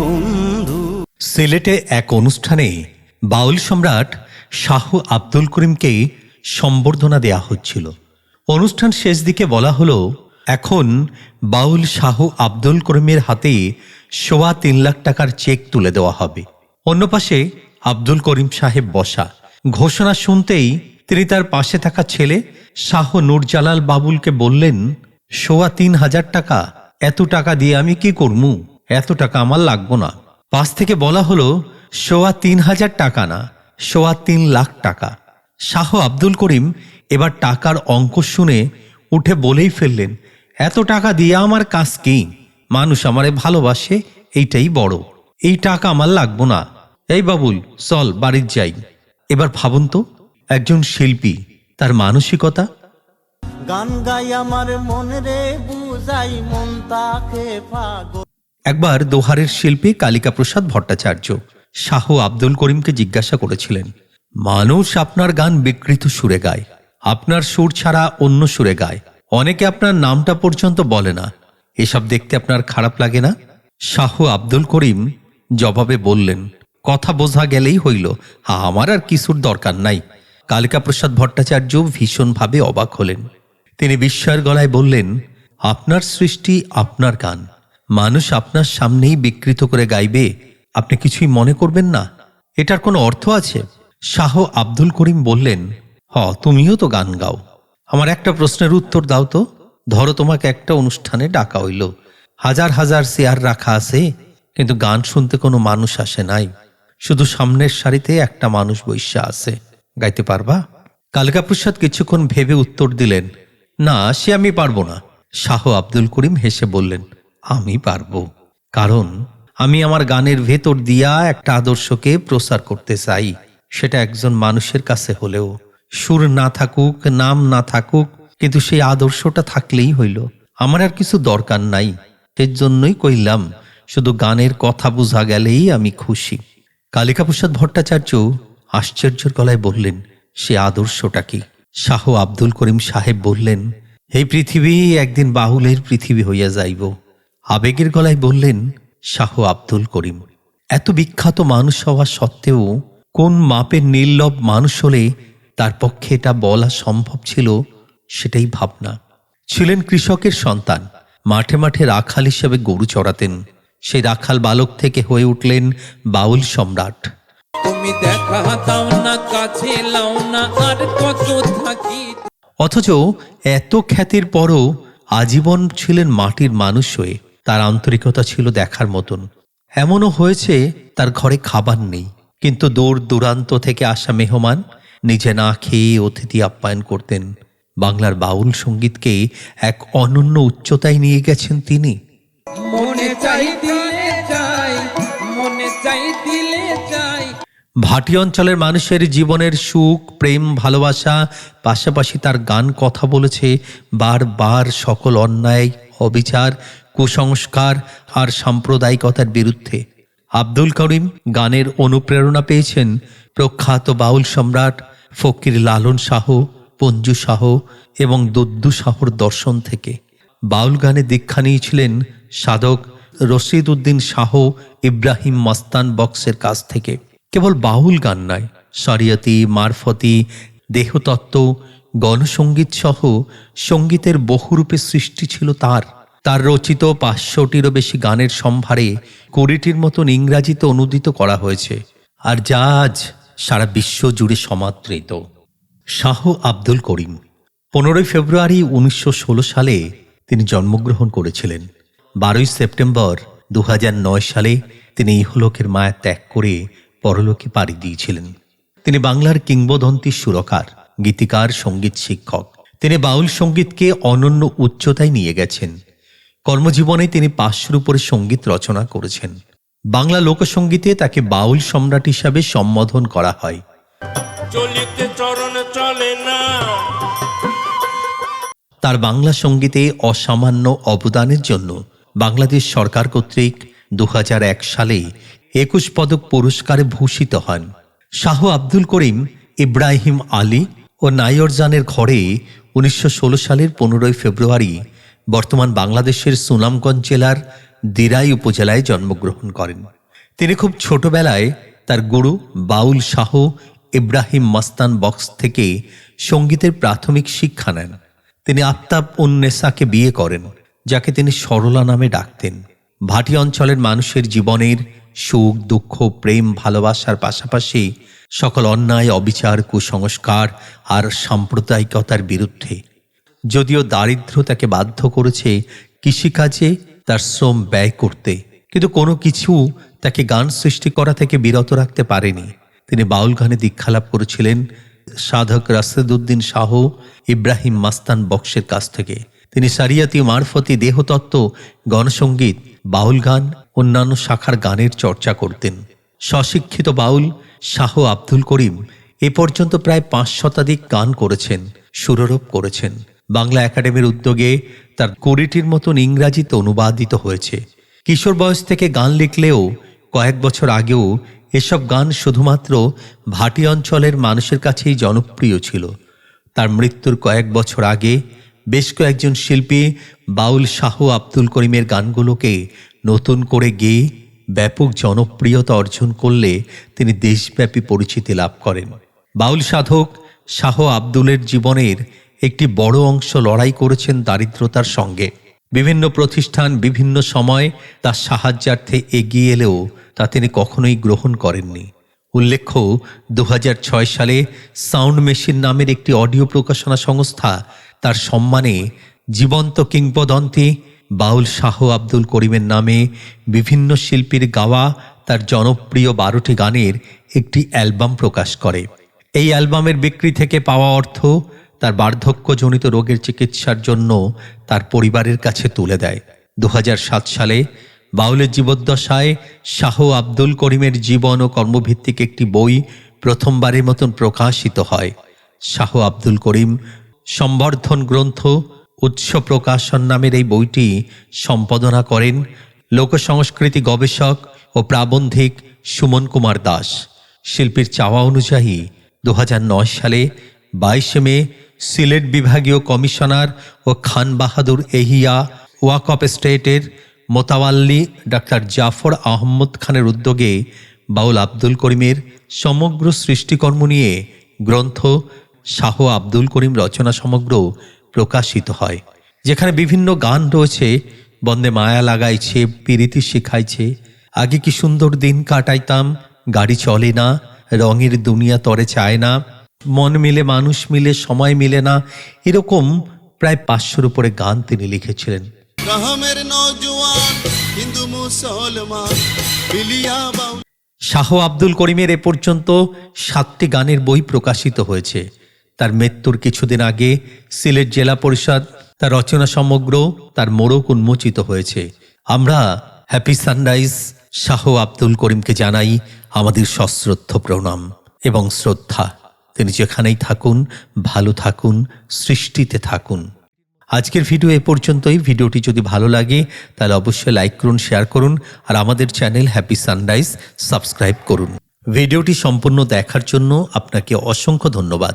বন্ধু। সিলেটে এক অনুষ্ঠানে বাউল সম্রাট শাহ আব্দুল করিমকে সম্বর্ধনা দেয়া হচ্ছিল। অনুষ্ঠান শেষ দিকে বলা হলো, এখন বাউল শাহ আব্দুল করিমের হাতে সোয়া তিন লাখ টাকার চেক তুলে দেওয়া হবে। অন্য পাশে আব্দুল করিম সাহেব বসা। ঘোষণা শুনতেই তিনি তার পাশে থাকা ছেলে শাহ নুরজালাল বাবুলকে বললেন, সোয়া তিন হাজার টাকা, এত টাকা দিয়ে আমি কি করমু? এত টাকা আমার লাগবো না। পাশ থেকে বলা হলো, সোয়া তিন হাজার টাকা না, সোয়া তিন লাখ টাকা। শাহ আব্দুল করিম এবার টাকার অঙ্ক শুনে উঠে বলেই ফেললেন, এত টাকা দিয়ে আমার কাজ কি? মানুষ আমারে ভালোবাসে, এইটাই বড়। এই টাকা আমার লাগবো না। এই বাবুল, চল বাড়ির যাই। এবার ভাবুন তো, একজন শিল্পী, তার মানসিকতা। গান গাই আমার মন রে, বুঝাই মন তাকে একবার দোহারের শিল্পী কালিকা প্রসাদ ভট্টাচার্য শাহ আব্দুল করিমকে জিজ্ঞাসা করেছিলেন, মানুষ আপনার গান বিকৃত সুরে গায়, আপনার সুর ছাড়া অন্য সুরে গায়, অনেকে আপনার নামটা পর্যন্ত বলে না, এসব দেখতে আপনার খারাপ লাগে না? শাহ আব্দুল করিম জবাবে বললেন, কথা বোঝা গেলেই হইল, আমার আর কিছুর দরকার নাই। কালিকা প্রসাদ ভট্টাচার্য ভীষণভাবে অবাক হলেন। তিনি বিস্ময়ের গলায় বললেন, আপনার সৃষ্টি আপনার গান মানুষ আপনার সামনেই বিকৃত করে গাইবে, আপনি কিছুই মনে করবেন না। এটার কোনো অর্থ আছে? শাহ আব্দুল করিম বললেন, হ, তুমিও তো গান গাও। আমার একটা প্রশ্নের উত্তর দাও তো। ধরো তোমাকে একটা অনুষ্ঠানে ডাকা হইল। হাজার হাজার চেয়ার রাখা আছে, কিন্তু গান শুনতে কোনো মানুষ আসে নাই। শুধু সামনের সারিতে একটা মানুষ বৈশ্যা আছে। গাইতে পারবা? কালকা প্রসাদ কিছুক্ষণ ভেবে উত্তর দিলেন, না, সে আমি পারব না। শাহ আব্দুল করিম হেসে বললেন আমি পারব। কারণ আমি আমার গানের ভেতর দিয়া একটা আদর্শকে প্রচার করতে চাই। সেটা একজন মানুষের কাছে হলেও। সুর না থাকুক, নাম না থাকুক, কিন্তু সেই আদর্শটা থাকলেই হইল। আমার আর কিছু দরকার নাই। এর জন্যই কইলাম, শুধু গানের কথা বোঝা গেলেই আমি খুশি। কালিকা প্রসাদ ভট্টাচার্য আশ্চর্যের গলায় বললেন, সে আদর্শটা কি? শাহ আব্দুল করিম সাহেব বললেন এই পৃথিবী, একদিন বাহুলের পৃথিবী হইয়া যাইব। আবেগের গলায় বললেন শাহ আব্দুল করিম এত বিখ্যাত মানুষ হওয়া সত্ত্বেও কোন মাপের নির্লভ মানুষ হলে তার পক্ষে এটা বলা সম্ভব ছিল সেটাই ভাবনা। ছিলেন কৃষকের সন্তান। মাঠে মাঠে রাখাল হিসেবে গরু চড়াতেন। সেই রাখাল বালক থেকে হয়ে উঠলেন বাউল সম্রাট। তুমি দেখা দাও না কাছে লাও না আর কত থাকি। অথচ এত খ্যাতির পরও আজীবন ছিলেন মাটির মানুষ হয়ে। তার আন্তরিকতা ছিল দেখার মতন। এমনও হয়েছে, তার ঘরে খাবার নেই। কিন্তু দূর দূরান্ত থেকে আসা মেহমান নিজে না খেয়ে অতিথি আপ্যায়ন করতেন। বাংলার বাউল সঙ্গীতকে এক অনন্য উচ্চতায় নিয়ে গেছেন তিনি। মনে চাই ভাটি অঞ্চলের মানুষের জীবনের সুখ, প্রেম, ভালোবাসা, পাশাপাশি তার গান কথা বলেছে, বারবার সকল অন্যায়, অবিচার, কুসংস্কার আর সাম্প্রদায়িকতার বিরুদ্ধে। আব্দুল করিম গানের অনুপ্রেরণা পেয়েছেন প্রখ্যাত বাউল সম্রাট ফকির লালন শাহ, পঞ্জু শাহ এবং দুদ্দু শাহর দর্শন থেকে। বাউল গানে দীক্ষা নিয়েছিলেন সাধক রশিদ উদ্দিন শাহ ইব্রাহিম মাস্তান বক্সের কাছ থেকে। কেবল বাউল গান নয় শরিয়তি, মারফতি, দেহতত্ত্ব গণসঙ্গীত সহ সঙ্গীতের বহুরূপে সৃষ্টি ছিল তার। তার রচিত পাঁচশোটিরও বেশি গানের সম্ভারে কুড়িটির মতন ইংরাজিতে অনুদিত করা হয়েছে, আর যা আজ সারা বিশ্ব জুড়ে সমাদৃত। শাহ আব্দুল করিম, পনেরোই ফেব্রুয়ারি উনিশশো ষোলো সালে তিনি জন্মগ্রহণ করেছিলেন। বারোই সেপ্টেম্বর দু হাজার নয় সালে তিনি ইহলোকের মায়া ত্যাগ করে পরলোকে পাড়ি দিয়েছিলেন। তিনি বাংলার কিংবদন্তি সুরকার গীতিকার সংগীত শিক্ষক। তিনি বাউল সঙ্গীতকে অনন্য উচ্চতায় নিয়ে গেছেন। কর্মজীবনে তিনি পাঁচশোর উপরে সংগীত রচনা করেছেন। বাংলা লোকসঙ্গীতে তাকে বাউল সম্রাট হিসাবে সম্বোধন করা হয়। চলিতে চরণ চলে না। তার বাংলা সঙ্গীতে অসামান্য অবদানের জন্য বাংলাদেশ সরকার কর্তৃক দুহাজার এক সালে একুশ পদক পুরস্কারে ভূষিত হন। শাহ আব্দুল করিম, ইব্রাহিম আলী ও নাইয়রজানের ঘরে উনিশশো ষোলো সালের পনেরোই ফেব্রুয়ারি বর্তমান বাংলাদেশের সুনামগঞ্জ জেলার দিরাই উপজেলায় জন্মগ্রহণ করেন। তিনি খুব ছোটবেলায় তার গুরু বাউল শাহ ইব্রাহিম মাস্তান বক্স থেকে সঙ্গীতের প্রাথমিক শিক্ষা নেন। তিনি আফতাব উন্নেসাকে বিয়ে করেন, যাকে তিনি সরলা নামে ডাকতেন। ভাটি অঞ্চলের মানুষের জীবনের সুখ, দুঃখ, প্রেম, ভালোবাসার পাশাপাশি সকল অন্যায়, অবিচার, কুসংস্কার আর সাম্প্রদায়িকতার বিরুদ্ধে। যদিও দারিদ্র তাকে বাধ্য করেছে কৃষিকাজে তার শ্রম ব্যয় করতে, কিন্তু কোনো কিছু তাকে গান সৃষ্টি করা থেকে বিরত রাখতে পারেনি। তিনি বাউল গানে দীক্ষালাভ করেছিলেন সাধক রাশেদুদ্দিন শাহ ইব্রাহিম মাস্তান বক্সের কাছ থেকে। তিনি সারিয়াতি মারফতি দেহতত্ত্ব গণসঙ্গীত বাউল গান, অন্যান্য শাখার গানের চর্চা করতেন। স্বশিক্ষিত বাউল শাহ আব্দুল করিম এ পর্যন্ত প্রায় পাঁচ শতাধিক গান করেছেন, সুররোপ করেছেন। বাংলা একাডেমির উদ্যোগে তার কুড়িটির মতন ইংরাজিতে অনুবাদিত হয়েছে। কিশোর বয়স থেকে গান লিখলেও কয়েক বছর আগেও এসব গান শুধুমাত্র ভাটি অঞ্চলের মানুষের কাছেই জনপ্রিয় ছিল। তার মৃত্যুর কয়েক বছর আগে বেশ কয়েকজন শিল্পী বাউল শাহ আব্দুল করিমের গানগুলোকে নতুন করে গেয়ে ব্যাপক জনপ্রিয়তা অর্জন করলে তিনি দেশব্যাপী পরিচিতি লাভ করেন। বাউল সাধক শাহ আব্দুলের জীবনের একটি বড় অংশ লড়াই করেছেন দারিদ্রতার সঙ্গে। বিভিন্ন প্রতিষ্ঠান বিভিন্ন সময় তার সাহায্যার্থে এগিয়ে এলেও তা তিনি কখনোই গ্রহণ করেননি। উল্লেখ্য দু হাজার ছয় সালে সাউন্ড মেশিন নামের একটি অডিও প্রকাশনা সংস্থা তার সম্মানে জীবন্ত কিংবদন্তি বাউল শাহ আব্দুল করিমের নামে বিভিন্ন শিল্পীর গাওয়া তার জনপ্রিয় বারোটি গানের একটি অ্যালবাম প্রকাশ করে। এই অ্যালবামের বিক্রি থেকে পাওয়া অর্থ তার বার্ধক্যজনিত রোগের চিকিৎসার জন্য তার পরিবারের কাছে তুলে দেয়। দু হাজার সাত সালে বাউলের জীবদ্দশায় শাহ আব্দুল করিমের জীবন ও কর্মভিত্তিক একটি বই প্রথমবারের মতন প্রকাশিত হয়। শাহ আব্দুল করিম সম্বর্ধন গ্রন্থ উৎস প্রকাশন নামের এই বইটি সম্পাদনা করেন লোকসংস্কৃতি গবেষক ও প্রাবন্ধিক সুমন কুমার দাস। শিল্পীর চাওয়া অনুযায়ী দু হাজার নয় সালে বাইশে মে সিলেট বিভাগীয় কমিশনার ও খান বাহাদুর এহিয়া ওয়াকফ স্টেটের মোতাওয়াল্লি ডাক্তার জাফর আহমদ খানের উদ্যোগে বাউল আব্দুল করিমের সমগ্র সৃষ্টিকর্ম নিয়ে গ্রন্থ শাহ আব্দুল করিম রচনা সমগ্র প্রকাশিত হয়। যেখানে বিভিন্ন গান রয়েছে বন্দে মায়া লাগাইছে পিরিতি শিখাইছে আগে কি সুন্দর দিন কাটাইতাম গাড়ি চলে না রঙের দুনিয়া তরে চায় না মন মিলে মানুষ মিলে সময় মিলে না এরকম প্রায় পাঁচশোর উপরে গান তিনি লিখেছিলেন। শাহ আব্দুল করিমের এ পর্যন্ত সাতটি গানের বই প্রকাশিত হয়েছে। তার মৃত্যুর কিছুদিন আগে সিলেট জেলা পরিষদ, তার রচনা সমগ্র তার মোড়ক উন্মোচিত হয়েছে। আমরা হ্যাপি সানরাইজ শাহ আব্দুল করিমকে জানাই আমাদের সশ্রদ্ধ প্রণাম এবং শ্রদ্ধা। তিনি যেখানেই থাকুন, ভালো থাকুন, সৃষ্টিতে থাকুন। আজকের ভিডিও এ পর্যন্তই। ভিডিওটি যদি ভালো লাগে, তাহলে অবশ্যই লাইক করুন, শেয়ার করুন আর আমাদের চ্যানেল হ্যাপি সানরাইজ সাবস্ক্রাইব করুন। ভিডিওটি সম্পূর্ণ দেখার জন্য আপনাকে অসংখ্য ধন্যবাদ।